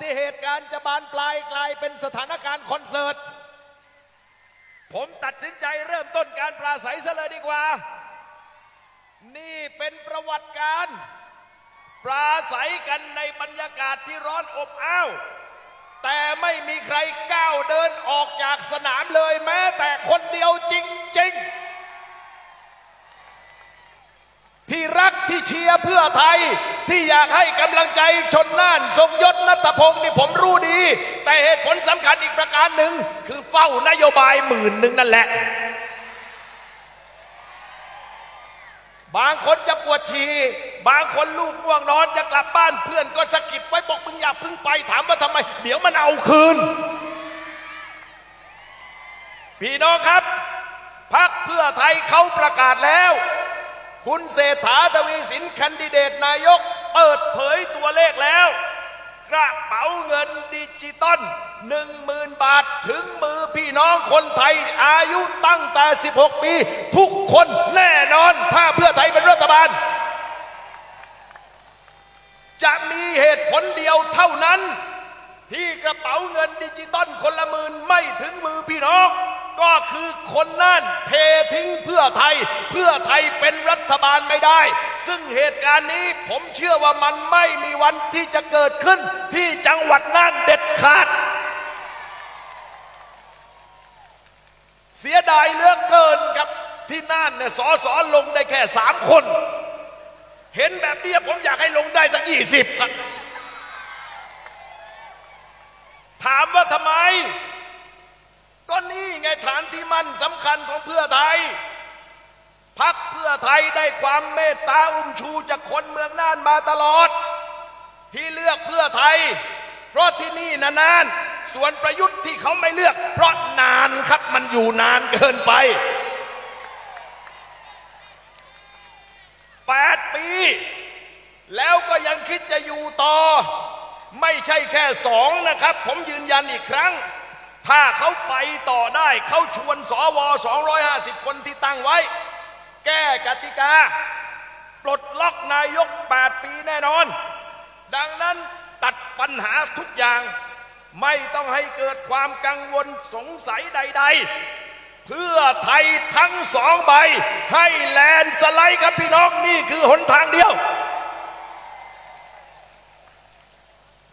ที่เหตุการณ์จะบานปลายกลายเป็นสถานการณ์คอนเสิร์ต ผมตัดสินใจเริ่มต้นการปราศัยซะเลยดีกว่า นี่เป็นประวัติการปราศัยกันในบรรยากาศที่ร้อนอบอ้าว แต่ไม่มีใครก้าวเดินออกจากสนามเลยแม้แต่คนเดียวจริง ๆ ที่รักที่เชียร์เพื่อไทย ที่อยากให้กำลังใจชนน่าน ทรงยศนัตพงศ์นี่ผมรู้ดี แต่เหตุผลสำคัญอีกประการหนึ่ง คือเฝ้านโยบายหมื่นหนึ่งนั่นแหละ บางคนจะปวดฉี่บางคนลูกง่วงนอนจะกลับบ้านเพื่อนก็สะกิดไว้บอกมึงอย่าพึ่งไปถามว่าทำไม เดี๋ยวมันเอาคืน พี่น้องครับพักเพื่อไทยเขาประกาศแล้ว คุณเศรษฐาทวีสินแคนดิเดตนายก เปิดเผยตัวเลขแล้ว กระเป๋าเงินดิจิตอลหนึ่งหมื่นบาทถึงมือพี่น้องคนไทยอายุตั้งแต่ 16 ปี ทุกคนแน่นอนถ้าเพื่อไทยเป็นรัฐบาล จะมีเหตุผลเดียวเท่านั้น ที่กระเป๋าเงินดิจิตอลคนละหมื่นไม่ถึงมือพี่น้อง ก็คือคนนั่นเททิ้งเพื่อไทย เพื่อไทยเป็นรัฐบาลไม่ได้ ซึ่งเหตุการณ์นี้ผมเชื่อว่ามันไม่มีวันที่จะเกิดขึ้นที่จังหวัดน่านเด็ดขาด เสียดายเหลือกเกินครับที่น่านเนี่ยสอสอลงได้แค่สามคน เห็นแบบนี้ผมอยากให้ลงได้สักยี่สิบครับถามว่าทำไม ก็นี่ไงฐานที่มั่นสำคัญของเพื่อไทยพักเพื่อไทยได้ความเมตตาอุ้มชูจากคนเมืองน่านมาตลอด ที่เลือกเพื่อไทย เพราะที่นี่นานๆส่วนประยุทธ์ที่เขาไม่เลือก เพราะนานครับมันอยู่นานเกินไปแปดปี แล้วก็ยังคิดจะอยู่ต่อ ไม่ใช่แค่สองนะครับ ผมยืนยันอีกครั้ง ถ้าเขาไปต่อได้เขาชวนสว250 คนที่ตั้งไว้ แก้กติกา ปลดล็อกนายก 8 ปีแน่นอน ดังนั้นตัดปัญหาทุกอย่าง ไม่ต้องให้เกิดความกังวลสงสัยใด ๆ เพื่อไทยทั้งสองใบ ให้แลนสไลด์ครับพี่น้องนี่คือหนทางเดียว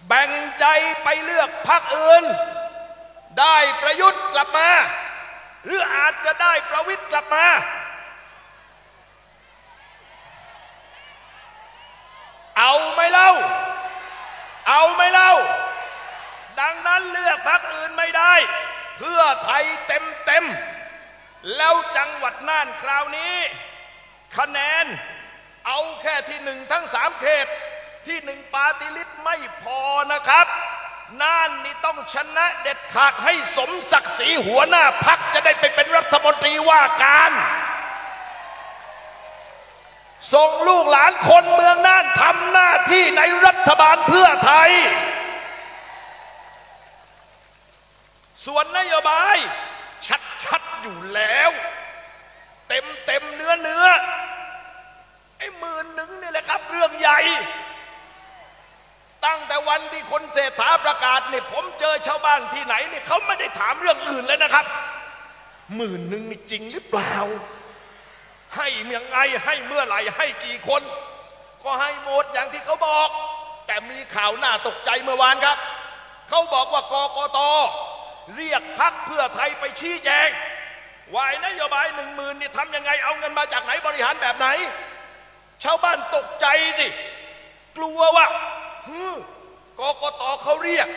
แบ่งใจไปเลือกพรรคอื่น ได้ประยุทธ์กลับมา หรืออาจจะได้ประวิทย์กลับมา เอาไม่เล่า เอาไม่เล่า ดังนั้นเลือกพรรคอื่นไม่ได้ เพื่อไทยเต็มเต็มแล้วจังหวัดน่านคราวนี้ คะแนนเอาแค่ที่หนึ่งทั้งสามเขตที่หนึ่งปาติลิตไม่พอนะครับ น่านนี่ต้องชนะเด็ดขาดให้สมศักดิ์ศรีหัวหน้าพักจะได้ไปเป็นรัฐมนตรีว่าการ ส่งลูกหลานคนเมืองน่านทำหน้าที่ในรัฐบาลเพื่อไทย ส่วนนโยบาย ชัดๆอยู่แล้ว เต็มเต็มเนื้อเนื้อไอ้หมื่นหนึ่งนี่แหละครับเรื่องใหญ่ ตั้งแต่วันที่คนเศรษฐาประกาศเนี่ยผมเจอชาวบ้านที่ไหนเนี่ยเขาไม่ได้ถามเรื่องอื่นเลยนะครับหมื่นหนึ่งนี่จริงหรือเปล่า ให้ยังไงให้เมื่อไหร่ให้กี่คน ก็ให้หมดอย่างที่เขาบอก แต่มีข่าวหน้าตกใจเมื่อวานครับ เขาบอกว่ากกตเรียกพักเพื่อไทยไปชี้แจงวายนโยบายหนึ่งหมื่นนี่ทำยังไงเอาเงินมาจากไหนบริหารแบบไหน ชาวบ้านตกใจสิ กลัวว่า ฮึกกตเขาเรียก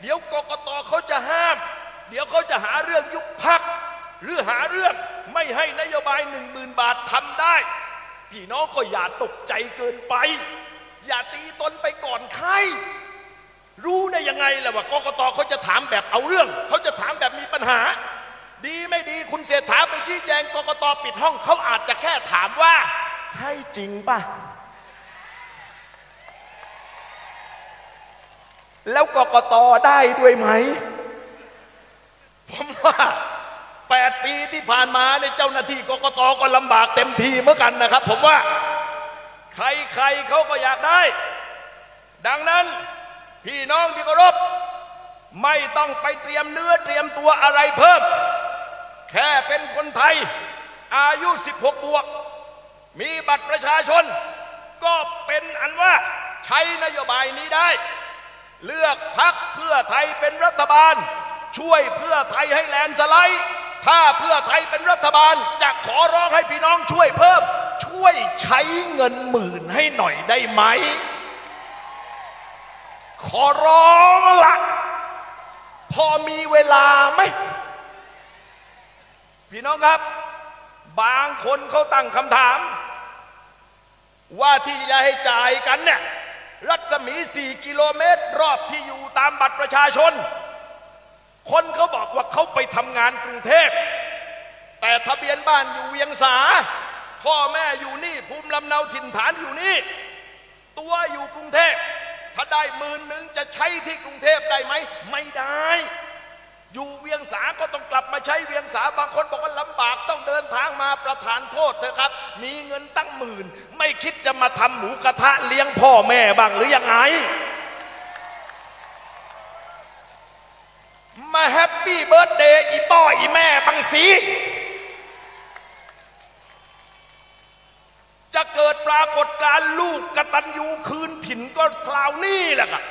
เดี๋ยวกกตเขาจะห้าม เดี๋ยวเขาจะหาเรื่องยุบพัก หรือหาเรื่องไม่ให้นโยบายหนึ่งหมื่นบาททำได้ พี่น้องก็อย่าตกใจเกินไป อย่าตีตนไปก่อนใครรู้ได้ยังไงล่ะว่ากกตเขาจะถามแบบเอาเรื่อง เขาจะถามแบบมีปัญหา ดีไม่ดีคุณเศรษฐาไปชี้แจงกกตปิดห้องเขาอาจจะแค่ถามว่า ให้จริงป่ะ แล้วกกตได้ด้วยไหม ผมว่าแปดปีที่ผ่านมาเนี่ยเจ้าหน้าที่กกตก็ลำบากเต็มทีเหมือนกันนะครับ ผมว่า ใครๆเขาก็อยากได้ ดังนั้นพี่น้องที่เคารพไม่ต้องไปเตรียมเนื้อเตรียมตัวอะไรเพิ่ม แค่เป็นคนไทย อายุ 16 บวก มีบัตรประชาชน ก็เป็นอันว่าใช้นโยบายนี้ได้ เลือกพักเพื่อไทยเป็นรัฐบาล ช่วยเพื่อไทยให้แลนสไลด์ถ้าเพื่อไทยเป็นรัฐบาลจะขอร้องให้พี่น้องช่วยเพิ่ม ช่วยใช้เงินหมื่นให้หน่อยได้ไหม ขอร้องละพอมีเวลาไหม พี่น้องครับ บางคนเขาตั้งคำถาม ว่าที่จะให้จ่ายกันเนี่ย รัศมี 4 กิโลเมตร รอบที่อยู่ตามบัตรประชาชน คนเขาบอกว่าเขาไปทำงานกรุงเทพ แต่ทะเบียนบ้านอยู่เวียงสา พ่อแม่อยู่นี่ ภูมิลำเนาถิ่นฐานอยู่นี่ ตัวอยู่กรุงเทพ ถ้าได้หมื่นหนึ่งจะใช้ที่กรุงเทพได้ไหม ไม่ได้ งสาก็ต้องกลับมาใช้เวียงสาบางคนบอกว่าลำบากต้องเดินทางมาประทานโทษเถอะครับ มีเงินตั้งหมื่น ไม่คิดจะมาทำหมูกระทะเลี้ยงพ่อแม่บ้างหรือยังไงมาแฮปปี้เบิร์ดเดย์อีป้ออีแม่บังสีจะเกิดปรากฏการ์ลูกกระตัญญูคืนถิ่นก็คราวนี้แหละครับ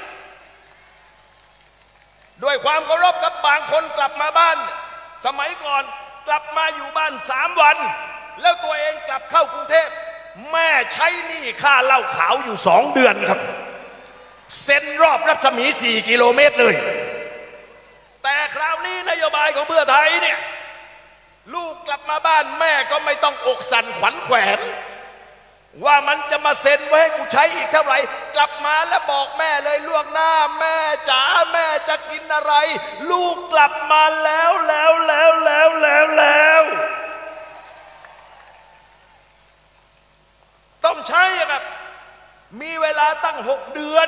ด้วยความเคารพกับบางคนกลับมาบ้าน สมัยก่อนกลับมาอยู่บ้านสามวัน แล้วตัวเองกลับเข้ากรุงเทพ แม่ใช้หนี้ค่าเหล้าขาวอยู่สองเดือนครับเซ็นรอบรัศมีสี่กิโลเมตรเลย แต่คราวนี้นโยบายของเพื่อไทยเนี่ย ลูกกลับมาบ้านแม่ก็ไม่ต้องอกสั่นขวัญแขวน ว่ามันจะมาเซ็นไว้ให้กูใช้อีกเท่าไหร่ กลับมาแล้วบอกแม่เลยล่วงหน้าแม่จ๋าแม่จะกินอะไร ลูกกลับมาแล้วแล้วแล้วแล้วแล้วแล้วต้องใช้ครับ มีเวลาตั้งหกเดือน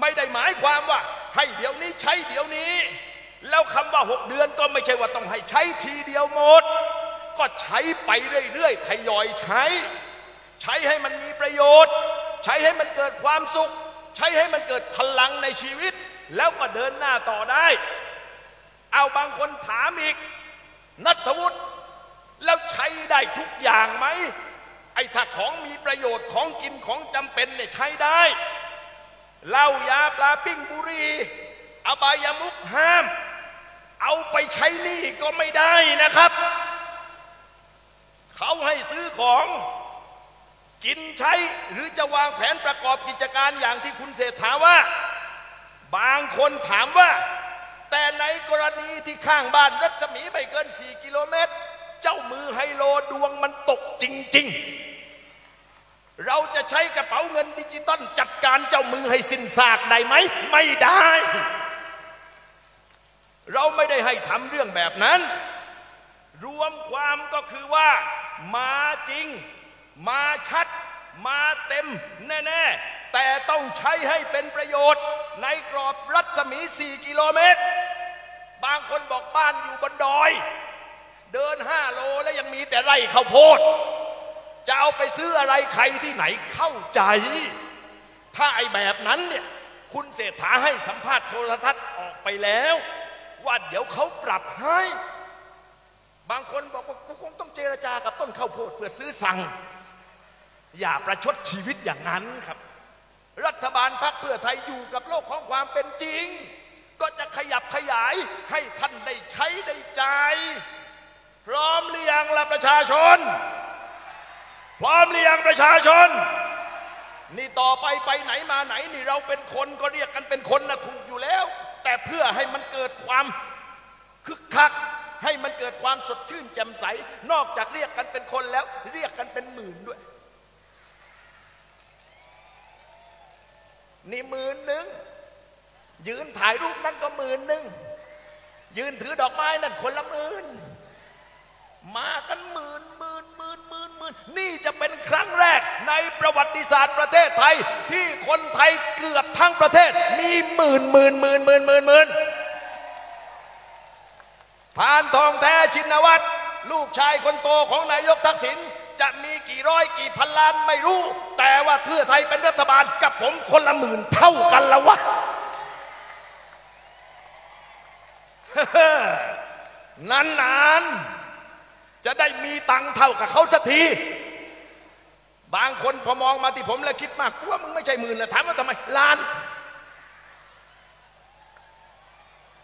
ไม่ได้หมายความว่า ให้เดี๋ยวนี้ใช้เดี๋ยวนี้ แล้วคำว่าหกเดือนก็ไม่ใช่ว่าต้องให้ใช้ทีเดียวหมด ก็ใช้ไปเรื่อยๆทยอยใช้ ใช้ให้มันมีประโยชน์ ใช้ให้มันเกิดความสุข ใช้ให้มันเกิดพลังในชีวิต แล้วก็เดินหน้าต่อได้ เอาบางคนถามอีก นัทวุฒิแล้วใช้ได้ทุกอย่างไหมไอ้ถ้าของมีประโยชน์ของกินของจำเป็นเนี่ยใช้ได้เหล้ายาปลาปิ้งบุรีอบายามุกห้าม เอาไปใช้หนี้ก็ไม่ได้นะครับ เขาให้ซื้อของ กินใช้หรือจะวางแผนประกอบกิจการอย่างที่คุณเศรษฐาว่า บางคนถามว่า แต่ในกรณีที่ข้างบ้านรัศมีไม่เกิน 4 กิโลเมตร เจ้ามือไฮโลดวงมันตกจริง ๆ เราจะใช้กระเป๋าเงินดิจิตอลจัดการเจ้ามือให้สิ้นซากได้ไหม ไม่ได้ เราไม่ได้ให้ทำเรื่องแบบนั้น รวมความก็คือว่ามาจริง มาชัดมาเต็มแน่ๆ แต่ต้องใช้ให้เป็นประโยชน์ ในกรอบรัศมี 4 กิโลเมตร บางคนบอกบ้านอยู่บนดอย เดิน 5 โลแล้วยังมีแต่ไร่ข้าวโพด จะเอาไปซื้ออะไรใครที่ไหนเข้าใจ ถ้าไอ้แบบนั้นเนี่ยคุณเศรษฐาให้สัมภาษณ์โทรทัศน์ออกไปแล้ว ว่าเดี๋ยวเขาปรับให้ บางคนบอกว่ากูคงต้องเจรจากับต้นข้าวโพดเพื่อซื้อสั่ง อย่าประชดชีวิตอย่างนั้นครับ รัฐบาลพรรคเพื่อไทยอยู่กับโลกของความเป็นจริง ก็จะขยับขยายให้ท่านได้ใช้ได้จ่ายพร้อมหรือยังล่ะประชาชน พร้อมหรือยังประชาชน นี่ต่อไปไปไหนมาไหนนี่เราเป็นคนก็เรียกกันเป็นคนนะถูกอยู่แล้ว แต่เพื่อให้มันเกิดความคึกคักให้มันเกิดความสดชื่นแจ่มใส นอกจากเรียกกันเป็นคนแล้ว เรียกกันเป็นหมื่นด้วย นี่หมื่นหนึ่งยืนถ่ายรูปนั่นก็หมื่นหนึ่งยืนถือดอกไม้นั่นคนละหมื่นมากันหมื่นหมื่นหมื่นหมื่นหมื่นนี่จะเป็นครั้งแรกในประวัติศาสตร์ประเทศไทย ที่คนไทยเกือบทั้งประเทศ มีหมื่นหมื่นหมื่นหมื่นหมื่นหมื่นพานทองแท้ชินวัตรลูกชายคนโตของนายกทักษิณจะมีกี่ร้อยกี่พันล้านไม่รู้ แต่ว่าเพื่อไทยเป็นรัฐบาลกับผมคนละหมื่นเท่ากันละวะนานๆ จะได้มีตังเท่ากับเขาสักที บางคนพอมองมาที่ผมแล้วคิดมากว่ามึงไม่ใช่หมื่นแล้วถามว่าทำไมล้าน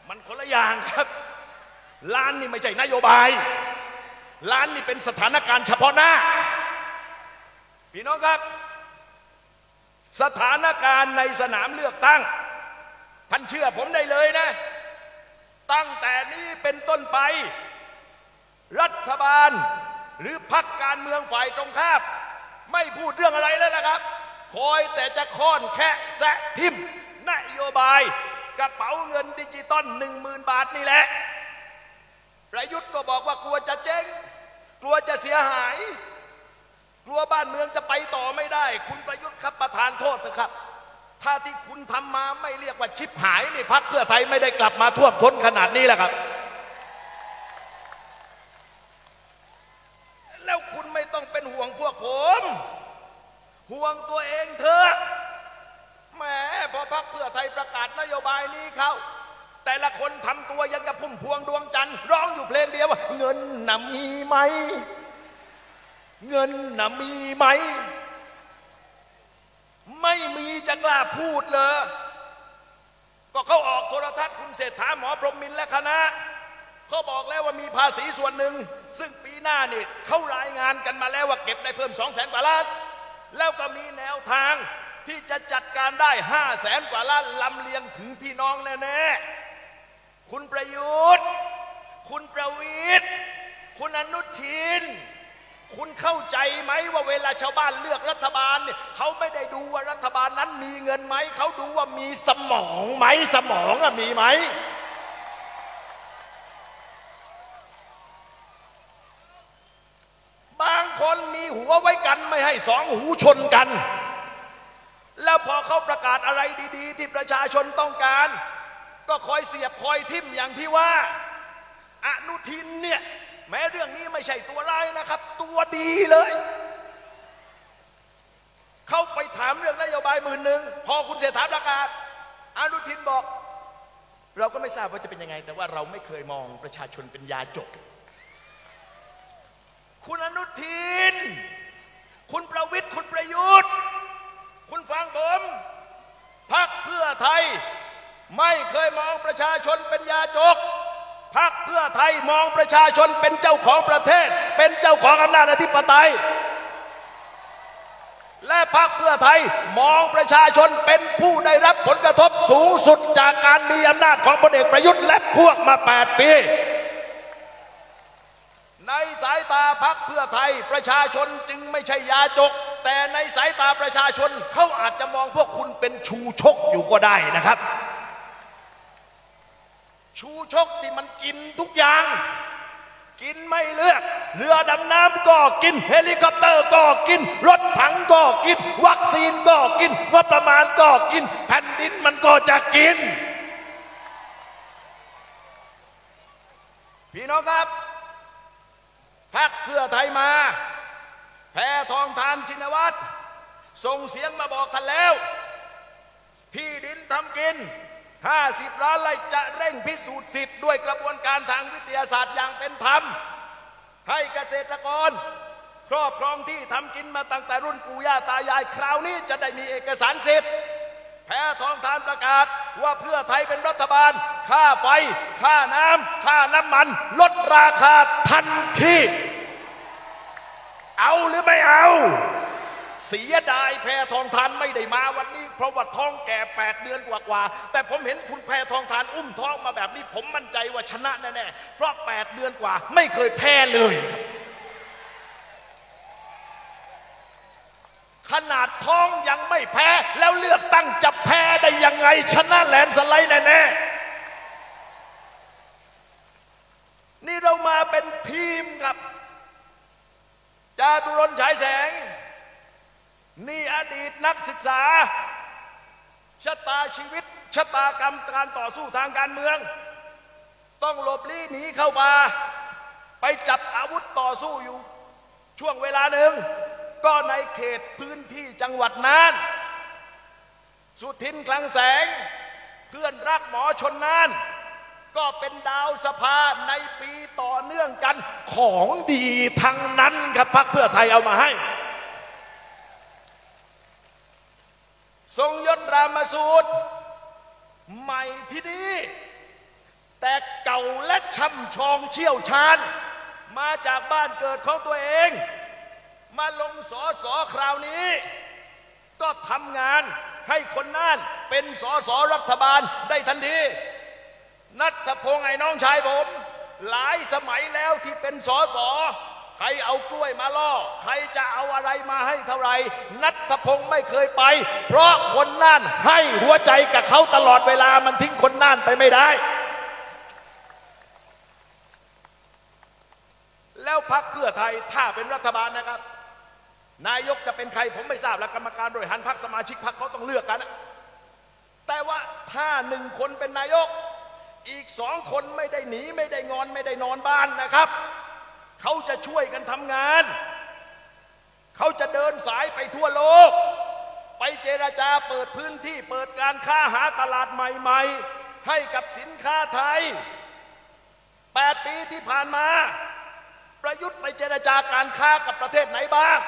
มันคนละอย่างครับ ล้านนี่ไม่ใช่นโยบาย ล้านนี่เป็นสถานการณ์เฉพาะหน้า พี่น้องครับ สถานการณ์ในสนามเลือกตั้ง ท่านเชื่อผมได้เลยนะ ตั้งแต่นี้เป็นต้นไป รัฐบาลหรือพักการเมืองฝ่ายตรงข้ามไม่พูดเรื่องอะไรแล้วนะครับ คอยแต่จะค้อนแค่แซะทิมนโยบาย กระเป๋าเงินดิจิตอลหนึ่งมืนบาทนี่แหละ ประยุทธ์ก็บอกว่ากลัวจะเจ๊ง กลัวจะเสียหาย กลัวบ้านเมืองจะไปต่อไม่ได้ คุณประยุทธ์ครับประธานโทษนะครับ ถ้าที่คุณทำมาไม่เรียกว่าชิปหายนี่พักเพื่อไทยไม่ได้กลับมาท่วมท้นขนาดนี้แหละครับ แล้วคุณไม่ต้องเป็นห่วงพวกผม ห่วงตัวเองเถอะแหมพอพักเพื่อไทยประกาศนโยบายนี้เขาแต่ละคนทำตัวยังกับพุ่มพวงดวงจันทร์ร้องอยู่เพลงเดียวว่า เงินน่มีไหม เงินน่ะมีไหม ไม่มีจะกล้าพูดเลยก็เขาออกโทรทัศน์คุณเศรษฐาหมอพรหมมินทร์และคณะเขาบอกแล้วว่ามีภาษีส่วนหนึ่ง ซึ่งปีหน้านี่เขารายงานกันมาแล้วว่าเก็บได้เพิ่มสองแสนกว่าล้าน แล้วก็มีแนวทางที่จะจัดการได้ห้าแสนกว่าล้านลำเลียงถึงพี่น้องแน่ๆคุณประยุทธ์ คุณประวิทย์ คุณอนุทิน คุณเข้าใจไหมว่าเวลาชาวบ้านเลือกรัฐบาลเนี่ยเขาไม่ได้ดูว่ารัฐบาลนั้นมีเงินไหม เขาดูว่ามีสมองไหมสมองอะมีไหม บางคนมีหัวไว้กันไม่ให้สองหูชนกัน แล้วพอเขาประกาศอะไรดี ๆ ที่ประชาชนต้องการ ก็คอยเสียบคอยทิ่มอย่างที่ว่า อนุทินเนี่ยแม้เรื่องนี้ไม่ใช่ตัวร้ายนะครับ ตัวดีเลย เข้าไปถามเรื่องนโยบายหมื่นหนึ่งพอคุณเศรษฐาประกาศอนุทินบอก เราก็ไม่ทราบว่าจะเป็นยังไง แต่ว่าเราไม่เคยมองประชาชนเป็นยาจก คุณอนุทิน คุณประวิทย์คุณประยุทธ์ คุณฟังผมพักเพื่อไทย ไม่เคยมองประชาชนเป็นยาจกพักเพื่อไทยมองประชาชนเป็นเจ้าของประเทศ เป็นเจ้าของอำนาจอธิปไตย และพักเพื่อไทยมองประชาชนเป็นผู้ได้รับผลกระทบสูงสุดจากการมีอำนาจของพลเอกประยุทธ์และพวกมา 8 ปี ในสายตาพักเพื่อไทยประชาชนจึงไม่ใช่ยาจก แต่ในสายตาประชาชนเขาอาจจะมองพวกคุณเป็นชูชกอยู่ก็ได้นะครับ ชูชกที่มันกินทุกอย่าง กินไม่เลือก เรือดำน้ำก็กิน เฮลิคอปเตอร์ก็กิน รถถังก็กิน วัคซีนก็กินงบประมาณก็กิน แผ่นดินมันก็จะกิน พี่น้องครับพักเพื่อไทยมา แพทองทานชินวัตรส่งเสียงมาบอกท่านแล้ว ที่ดินทำกิน 50 ล้านไร่จะเร่งพิสูจน์สิทธิ์ด้วยกระบวนการทางวิทยาศาสตร์อย่างเป็นธรรม ให้เกษตรกร ครอบครองที่ทำกินมาตั้งแต่รุ่นปู่ย่าตายายคราวนี้จะได้มีเอกสารสิทธิ์แพทองทานประกาศว่าเพื่อไทยเป็นรัฐบาล ค่าไฟ ค่าน้ำ ค่าน้ำมัน ลดราคาทันที เอาหรือไม่เอา เสียดายแพทองทานไม่ได้มาวันนี้ เพราะว่าท้องแก่ 8 เดือนกว่าๆแต่ผมเห็นคุณแพทองทานอุ้มท้องมาแบบนี้ ผมมั่นใจว่าชนะแน่ๆเพราะ 8 เดือนกว่า ไม่เคยแพ้เลย ขนาดท้องยังไม่แพ้ แล้วเลือกตั้งจะแพ้ได้ยังไง ชนะแลนสไลด์แน่ๆนี่เรามาเป็นทีมครับจาตุรนฉายแสง นี่อดีตนักศึกษา ชะตาชีวิต ชะตากรรมการต่อสู้ทางการเมือง ต้องหลบลี้หนีเข้ามา ไปจับอาวุธต่อสู้อยู่ ช่วงเวลาหนึ่ง ก็ในเขตพื้นที่จังหวัดน่าน สุทินคลังแสง เพื่อนรักหมอชนน่าน ก็เป็นดาวสภาในปีต่อเนื่องกันของดีทั้งนั้นครับพักเพื่อไทยเอามาให้ ทรงยศรามสูตร ใหม่ที่นี่แต่เก่าและช่ำชองเชี่ยวชาญ มาจากบ้านเกิดของตัวเอง มาลงสอสอคราวนี้ ก็ทำงานให้คนน่านเป็นสอสอรัฐบาลได้ทันที นัทพงษ์ไอ้น้องชายผม หลายสมัยแล้วที่เป็นสอสอ ใครเอากล้วยมาล่อ ใครจะเอาอะไรมาให้เท่าไร นัทพงษ์ไม่เคยไป เพราะคนน่านให้หัวใจกับเขาตลอดเวลามันทิ้งคนน่านไปไม่ได้ แล้วพักเพื่อไทยถ้าเป็นรัฐบาลนะครับ นายกจะเป็นใครผมไม่ทราบแล้วกรรมการบริหารพักสมาชิกพักเขาต้องเลือกกัน แต่ว่าถ้าหนึ่งคนเป็นนายก อีกสองคนไม่ได้หนีไม่ได้งอนไม่ได้นอนบ้านนะครับ เขาจะช่วยกันทำงาน เขาจะเดินสายไปทั่วโลก ไปเจราจาเปิดพื้นที่เปิดการค้าหาตลาดใหม่ ๆ ให้กับสินค้าไทย 8 ปีที่ผ่านมา ประยุทธ์ไปเจราจาการค้ากับประเทศไหนบ้าง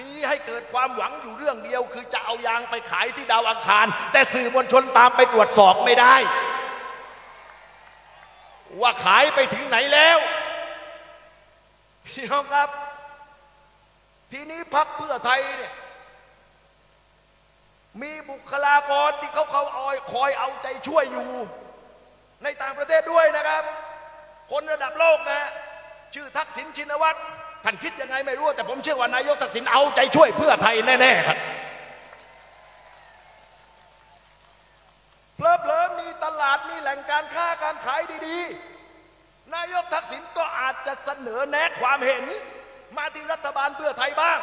มีให้เกิดความหวังอยู่เรื่องเดียว คือจะเอายางไปขายที่ดาวอังคาร แต่สื่อมวลชนตามไปตรวจสอบไม่ได้ ว่าขายไปถึงไหนแล้ว พี่น้องครับ ทีนี้พักเพื่อไทยเนี่ยมีบุคลากรที่เขาเขาเอาคอยเอาใจช่วยอยู่ ในต่างประเทศด้วยนะครับ คนระดับโลกนะชื่อทักษิณชินวัตรท่านคิดยังไงไม่รู้ แต่ผมเชื่อว่านายกทักษิณเอาใจช่วยเพื่อไทยแน่ๆครับเพลอเพลอๆมีตลาดมีแหล่งการค้าการขายดีๆ นายกทักษิณก็อา จะเสนอแนะความเห็น มาที่รัฐบาลเพื่อไทยบ้าง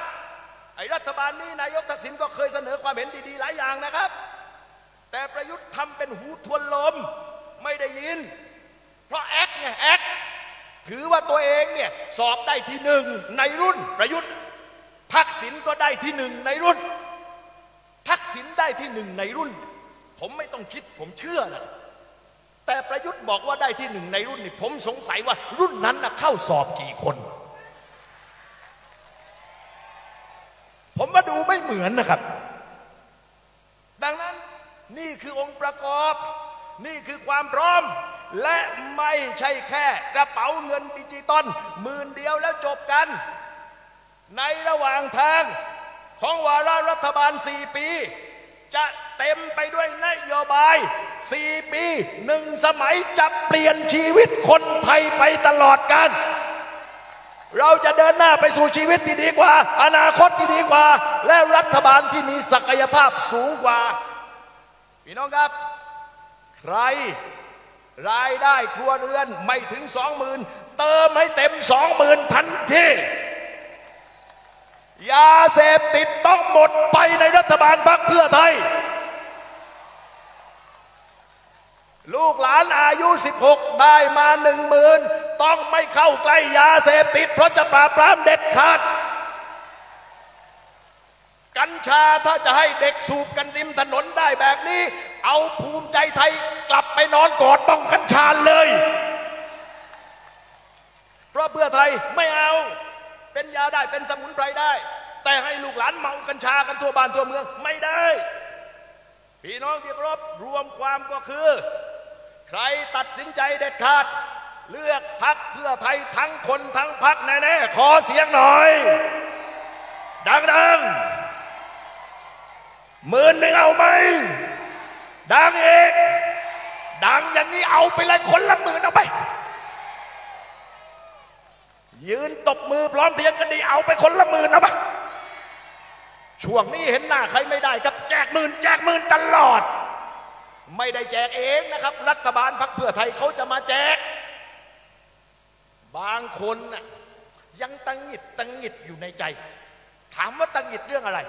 ไอ้รัฐบาลนี้นายกทักษิณก็เคยเสนอความเห็นดีๆหลายอย่างนะครับ แต่ประยุทธ์ทำเป็นหูทวนลมไม่ได้ยิน เพราะแอคไงแอคถือว่าตัวเองเนี่ยสอบได้ที่หนึ่งในรุ่นประยุทธ์ทักษิณก็ได้ที่หนึ่งในรุ่น ทักษิณได้ที่หนึ่งในรุ่น ผมไม่ต้องคิดผมเชื่อนะ แต่ประยุทธ์บอกว่าได้ที่หนึ่งในรุ่นนี่ผมสงสัยว่ารุ่นนั้นนะเข้าสอบกี่คน ผมมาดูไม่เหมือนนะครับ ดังนั้นนี่คือองค์ประกอบ นี่คือความพร้อม และไม่ใช่แค่กระเป๋าเงินดิจิตอลหมื่นเดียวแล้วจบกัน ในระหว่างทางของวาระรัฐบาล 4 ปี จะ เต็มไปด้วยนโยบาย 4 ปีหนึ่งสมัยจะเปลี่ยนชีวิตคนไทยไปตลอดกัน เราจะเดินหน้าไปสู่ชีวิตที่ดีกว่า อนาคตที่ดีกว่า และรัฐบาลที่มีศักยภาพสูงกว่า พี่น้องครับ ใครรายได้ครัวเรือนไม่ถึงสองหมื่นเติมให้เต็มสองหมื่นทันทียาเสพติดต้องหมดไปในรัฐบาลพรรคเพื่อไทย ลูกหลานอายุ 16 ได้มาหนึ่งหมื่นต้องไม่เข้าใกล้ยาเสพติด เพราะจะปราบปรามเด็ดขาด กัญชาถ้าจะให้เด็กสูบกันริมถนนได้แบบนี้ เอาภูมิใจไทยกลับไปนอนกอดบ้องกัญชาเลย เพราะเพื่อไทยไม่เอา เป็นยาได้เป็นสมุนไพรได้ แต่ให้ลูกหลานเมากัญชากันทั่วบ้านทั่วเมืองไม่ได้ พี่น้องที่เคารพรวมความก็คือ รตัดสินใจเด็ดขาด เลือกพักเพื่อไทยทั้งคนทั้งพักแน่ๆขอเสียงหน่อย ดังๆหมื่นหนึ่งเอาไหมดังอีกดังอย่างนี้เอาไปเลยคนละหมื่นเอาไป ยืนตบมือพร้อมเพียงกันดีเอาไปคนละหมื่นเอาไปช่วงนี้เห็นหน้าใครไม่ได้ครับแจกหมื่นแจกหมื่นตลอด ไม่ได้แจกเองนะครับ รัฐบาลพักเพื่อไทยเขาจะมาแจก บางคนน่ะยังตังหงิดตังหงิดอยู่ในใจ ถามว่าตังหงิดเรื่องอะไร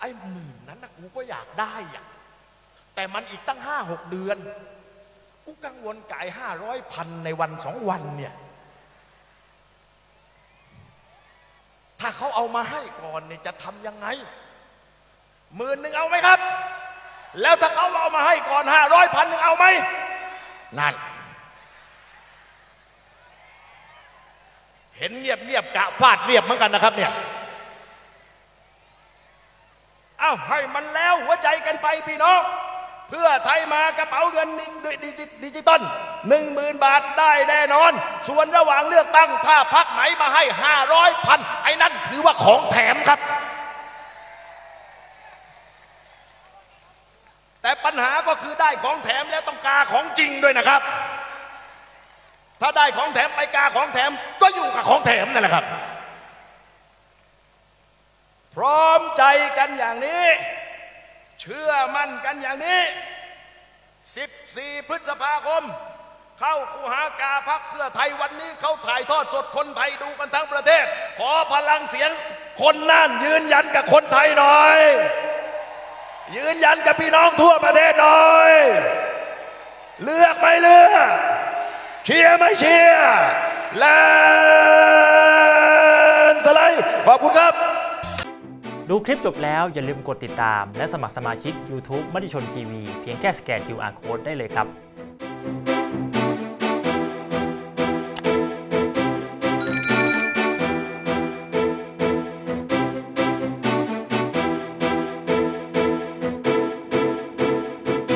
ไอ้หมื่นนั้นนะกูก็อยากได้อะแต่มันอีกตั้งห้าหกเดือน กูกังวลกายห้าร้อยพันในวันสองวันเนี่ยถ้าเขาเอามาให้ก่อนเนี่ยจะทำยังไงหมื่นหนึ่งเอาไหมครับ แล้วถ้าเขาเอามาให้ก่อนห้าร้อยพันหนึ่งเอาไหมนั่น เห็นเงียบเงียบกะฟาดเรียบเหมือนกันนะครับเนี่ยเอาให้มันแล้วหัวใจกันไปพี่น้อง เพื่อไทยมากระเป๋าเงินดิจิดิจิตอลหนึ่งหมื่นบาทได้แน่นอน ส่วนระหว่างเลือกตั้งถ้าพักไหนมาให้ห้าร้อยพันไอ้นั่นถือว่าของแถมครับ แต่ปัญหาก็คือได้ของแถมแล้วต้องกาของจริงด้วยนะครับ ถ้าได้ของแถมไปกาของแถมก็อยู่กับของแถมนั่นแหละครับ พร้อมใจกันอย่างนี้ เชื่อมั่นกันอย่างนี้ 14 พฤษภาคม เข้าคูหากาพักเพื่อไทยวันนี้เขาถ่ายทอดสดคนไทยดูกันทั้งประเทศ ขอพลังเสียงคนน่านยืนยันกับคนไทยหน่อย ยืนยันกับพี่น้องทั่วประเทศหน่อย เลือกไม่เลือก เชียร์ไม่เชียร์แลนสไลด์ขอบคุณครับ ดูคลิปจบแล้วอย่าลืมกดติดตาม และสมัครสมาชิก YouTube มติชนทีวีเพียงแค่สแกน QR Code ได้เลยครับ